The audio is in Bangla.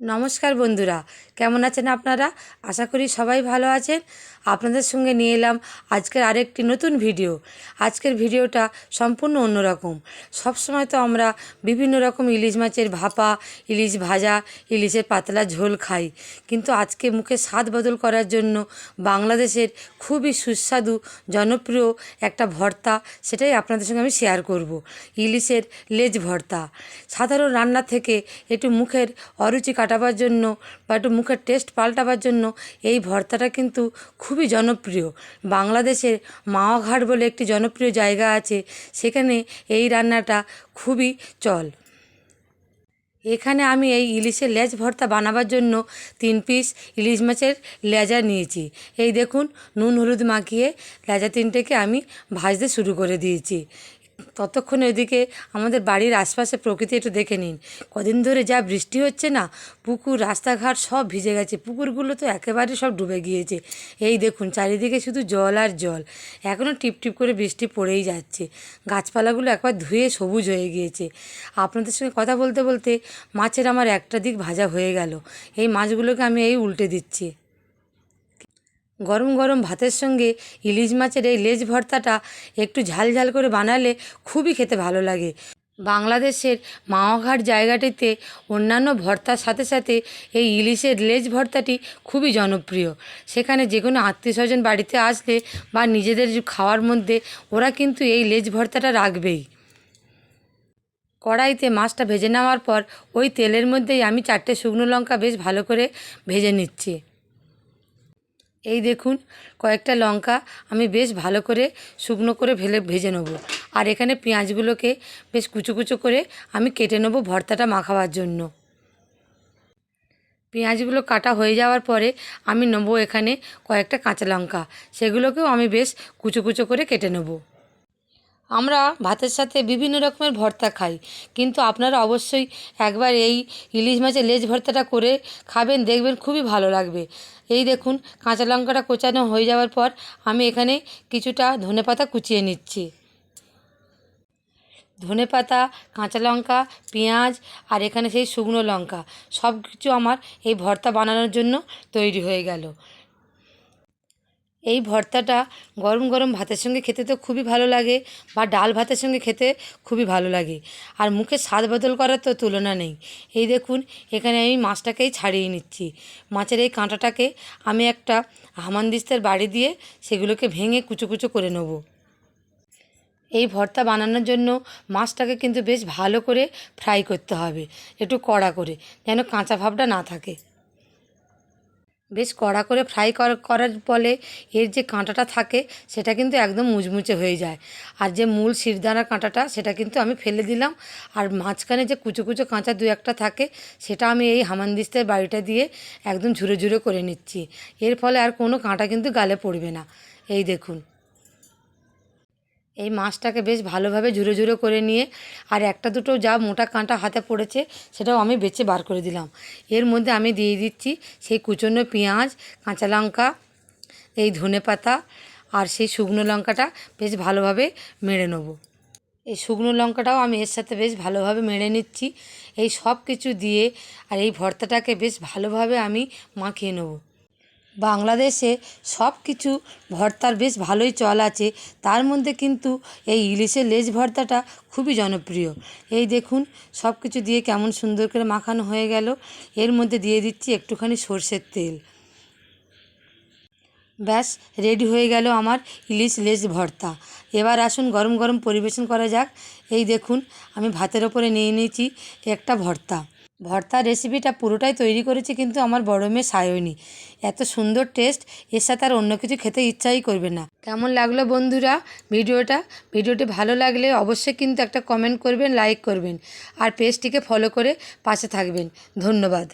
নমস্কার বন্ধুরা, কেমন আছেন আপনারা? আশা করি সবাই ভালো আছেন। আপনাদের সঙ্গে নিয়ে এলাম আজকের আরেকটি নতুন ভিডিও। আজকের ভিডিওটা সম্পূর্ণ অন্যরকম। সবসময় তো আমরা বিভিন্ন রকম ইলিশ মাছের ভাপা, ইলিশ ভাজা, ইলিশের পাতলা ঝোল খাই। কিন্তু আজকে মুখে স্বাদ বদল করার জন্য বাংলাদেশের খুবই সুস্বাদু, জনপ্রিয় একটা ভর্তা সেটাই আপনাদের সঙ্গে আমি শেয়ার করব। ইলিশের লেজ ভর্তা। সাধারণ রান্না থেকে একটু মুখের অরুচি কাটাবার জন্য বা একটু মুখের টেস্ট পাল্টাবার জন্য এই ভর্তাটা কিন্তু খুবই জনপ্রিয়। বাংলাদেশের মাওয়াঘাট বলে একটি জনপ্রিয় জায়গা আছে, সেখানে এই রান্নাটা খুবই চল। এখানে আমি এই ইলিশের লেজ ভর্তা বানাবার জন্য তিন পিস ইলিশ মাছের লেজা নিয়েছি। এই দেখুন, নুন হলুদ মাখিয়ে লেজা তিনটেকে আমি ভাজতে শুরু করে দিয়েছি। ততক্ষণে ওইদিকে আমাদের বাড়ির আশপাশে প্রকৃতি একটু দেখে নিন। কদিন ধরে যা বৃষ্টি হচ্ছে না, পুকুর, রাস্তাঘাট সব ভিজে গেছে। পুকুরগুলো তো একেবারে সব ডুবে গিয়েছে। এই দেখুন, চারিদিকে শুধু জল আর জল। এখনও টিপ টিপ করে বৃষ্টি পড়েই যাচ্ছে। গাছপালাগুলো একবার ধুয়ে সবুজ হয়ে গিয়েছে। আপনাদের সঙ্গে কথা বলতে বলতে মাছের আমার একটা দিক ভাজা হয়ে গেল। এই মাছগুলোকে আমি এই উল্টে দিচ্ছি। গরম গরম ভাতের সঙ্গে ইলিশ মাছের এই লেজ ভর্তাটা একটু ঝাল ঝাল করে বানালে খুবই খেতে ভালো লাগে। বাংলাদেশের মাওয়াঘাট জায়গাটিতে অন্যান্য ভর্তার সাথে সাথে এই ইলিশের লেজ ভর্তাটি খুবই জনপ্রিয়। সেখানে যে কোনো আত্মীয় স্বজন বাড়িতে আসলে বা নিজেদের খাওয়ার মধ্যে ওরা কিন্তু এই লেজ ভর্তাটা রাখবেই। কড়াইতে মাছটা ভেজে নেওয়ার পর ওই তেলের মধ্যেই আমি চারটে শুকনো লঙ্কা বেশ ভালো করে ভেজে নিচ্ছি। এই দেখুন, কয়েকটা লঙ্কা আমি বেশ ভালো করে শুকনো করে ভেলে, ভেজে নেব। আর এখানে পেঁয়াজগুলোকে বেশ কুচো কুচো করে আমি কেটে নেব ভর্তাটা মাখাবার জন্য। পেঁয়াজগুলো কাটা হয়ে যাওয়ার পরে আমি নেব এখানে কয়েকটা কাঁচা লঙ্কা। সেগুলোকেও আমি বেশ কুচো কুচো করে কেটে নেব। আমরা ভাতের সাথে বিভিন্ন রকমের ভর্তা খাই। কিন্তু আপনারা অবশ্যই একবার এই ইলিশ মাছের লেজ ভর্তাটা করে খাবেন, দেখবেন খুবই ভালো লাগবে। এই দেখুন, কাঁচা লঙ্কাটা কোচানো হয়ে যাওয়ার পর আমি এখানে কিছুটা ধনেপাতা কুচিয়ে নিচ্ছি। ধনেপাতা কাঁচা লঙ্কা, পেঁয়াজ আর এখানে সেই শুকনো লঙ্কা সব কিছু আমার এই ভর্তা বানানোর জন্য তৈরি হয়ে গেল। এই ভর্তাটা গরম গরম ভাতের সঙ্গে খেতে তো খুবই ভালো লাগে বা ডাল ভাতের সঙ্গে খেতে খুবই ভালো লাগে। আর মুখে স্বাদ বদল করার তো তুলনা নেই। এই দেখুন, এখানে আমি মাছটাকেই ছাড়িয়ে নিচ্ছি। মাছের এই কাঁটাটাকে আমি একটা হামানদিস্তার বাড়ি দিয়ে সেগুলোকে ভেঙে কুচো কুচো করে নেব। এই ভর্তা বানানোর জন্য মাছটাকে কিন্তু বেশ ভালো করে ফ্রাই করতে হবে, একটু কড়া করে, যেন কাঁচা ভাবটা না থাকে। বেশ কড়া করে ফ্রাই করার ফলে এর যে কাঁটাটা থাকে সেটা কিন্তু একদম মুচমুচে হয়ে যায়। আর যে মূল শিরদানার কাঁটাটা সেটা কিন্তু আমি ফেলে দিলাম। আর মাঝখানে যে কুচো কুচো কাঁচা দু একটা থাকে সেটা আমি এই হামানদিস্তের বাড়িটা দিয়ে একদম ঝুরে ঝুরে করে নিচ্ছি। এর ফলে আর কোনো কাঁটা কিন্তু গালে পড়বে না। এই দেখুন। এই মাছটাকে বেশ ভালোভাবে ঝুরো ঝুরো করে নিয়ে, আর একটা দুটো যা মোটা কাঁটা হাতে পড়েছে সেটাও আমি বেছে বার করে দিলাম। এর মধ্যে আমি দিয়ে দিচ্ছি সেই কুচনো পেঁয়াজ, কাঁচা লঙ্কা, এই ধনে পাতা, আর সেই শুকনো লঙ্কাটা বেশ ভালোভাবে মেরে নেব। এই শুকনো লঙ্কাটাও আমি এর সাথে বেশ ভালোভাবে মেরে নিচ্ছি। এই সব কিছু দিয়ে আর এই ভর্তাটাকে বেশ ভালোভাবে আমি মাখিয়ে নেব। বাংলাদেশে সব কিছু ভর্তার বেশ ভালোই চল আছে। তার মধ্যে কিন্তু এই ইলিশের লেজ ভর্তাটা খুবই জনপ্রিয়। এই দেখুন সব কিছু দিয়ে কেমন সুন্দর করে মাখানো হয়ে গেল। এর মধ্যে দিয়ে দিচ্ছি একটুখানি সর্ষের তেল। ব্যাস, রেডি হয়ে গেল আমার ইলিশ লেজ ভর্তা। এবার আসুন গরম গরম পরিবেশন করা যাক। এই দেখুন, আমি ভাতের ওপরে নিয়ে নিয়েছি একটা ভর্তা। ভর্তার রেসিপিটা পুরোটাই তৈরি করেছি, কিন্তু আমার বড় মেয়ে সায়নি। এত সুন্দর টেস্ট এর সাথে আর অন্য কিছু খেতে ইচ্ছাই করবে না। কেমন লাগল বন্ধুরা ভিডিওটা? ভিডিওটি ভালো লাগলে অবশ্যই কিন্তু একটা কমেন্ট করবেন লাইক করবেন, আর পেজটিকে ফলো করে পাশে থাকবেন। ধন্যবাদ।